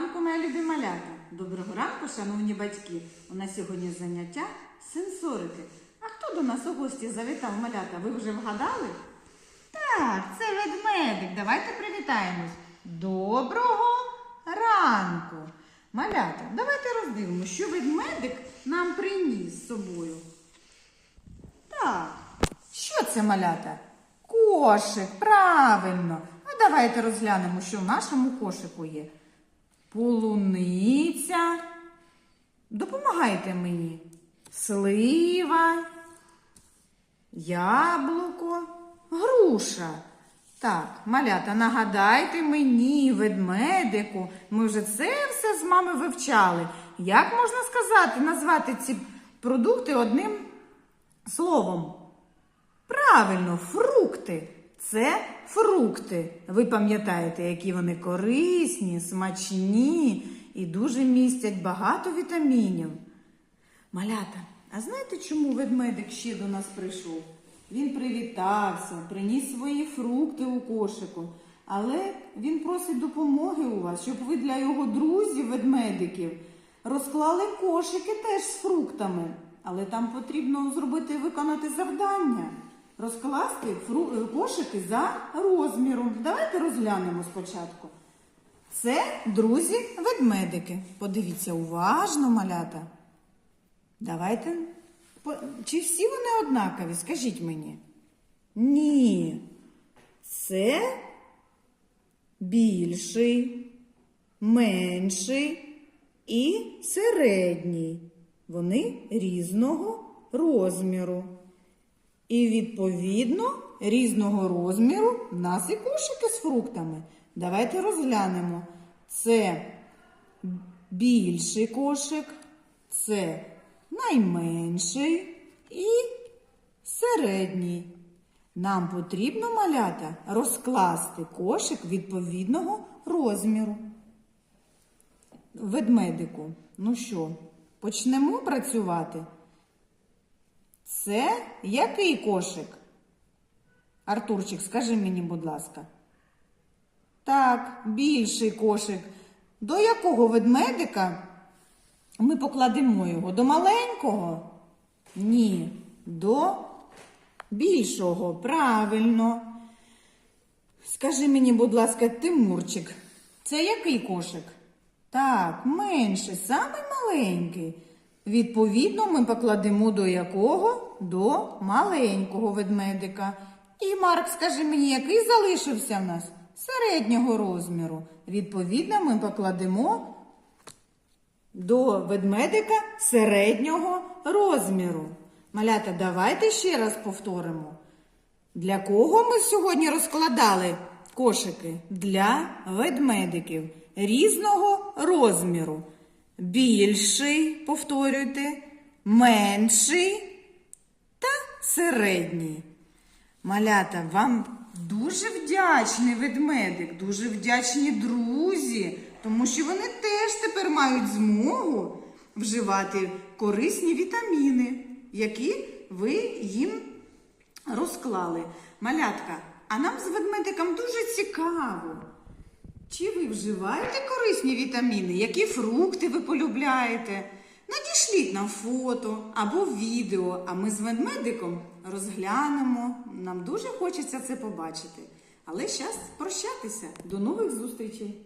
малята! Доброго ранку, шановні батьки! У нас сьогодні заняття сенсорики. А хто до нас у гості завітав малята? Ви вже вгадали? Так, це ведмедик. Давайте привітаємось. Доброго ранку! Малята, давайте роздивимося, що ведмедик нам приніс з собою. Так, що це малята? Кошик, правильно. А давайте розглянемо, що в нашому кошику є. Полуниця. Допомагайте мені. Слива, яблуко, груша. Так, малята, нагадайте мені, ведмедику, ми вже це все з вами вивчали. Як можна сказати, назвати ці продукти одним словом? Правильно, фрукти. Це фрукти. Ви пам'ятаєте, які вони корисні, смачні і дуже містять багато вітамінів. Малята, а знаєте, чому ведмедик ще до нас прийшов? Він привітався, приніс свої фрукти у кошику, але він просить допомоги у вас, щоб ви для його друзів, ведмедиків, розклали кошики теж з фруктами. Але там потрібно зробити виконати завдання. Розкласти е, кошики за розміром. Давайте розглянемо спочатку. Це друзі ведмедики. Подивіться уважно, малята. Давайте. Чи всі вони однакові? Скажіть мені. Ні. Це більший, менший і середній. Вони різного розміру. І відповідно різного розміру в нас і кошики з фруктами. Давайте розглянемо. Це більший кошик, це найменший і середній. Нам потрібно малята розкласти кошик відповідного розміру. Ведмедику. Ну що, почнемо працювати? Це який кошик? Артурчик, скажи мені, будь ласка. Так, більший кошик. До якого ведмедика ми покладемо його? До маленького? Ні, до більшого. Правильно. Скажи мені, будь ласка, Тимурчик, це який кошик? Так, менший, самий маленький. Відповідно, ми покладемо до якого? До маленького ведмедика. І Марк, скажи мені, який залишився в нас? Середнього розміру. Відповідно, ми покладемо до ведмедика середнього розміру. Малята, давайте ще раз повторимо. Для кого ми сьогодні розкладали кошики? Для ведмедиків різного розміру. Більший, повторюйте, менший та середній. Малята, вам дуже вдячний ведмедик, дуже вдячні друзі, тому що вони теж тепер мають змогу вживати корисні вітаміни, які ви їм розклали. Малятка, а нам з ведмедиком дуже цікаво. Чи ви вживаєте корисні вітаміни? Які фрукти ви полюбляєте? Надішліть нам фото або відео, а ми з ведмедиком розглянемо. Нам дуже хочеться це побачити. Але зараз прощатися. До нових зустрічей!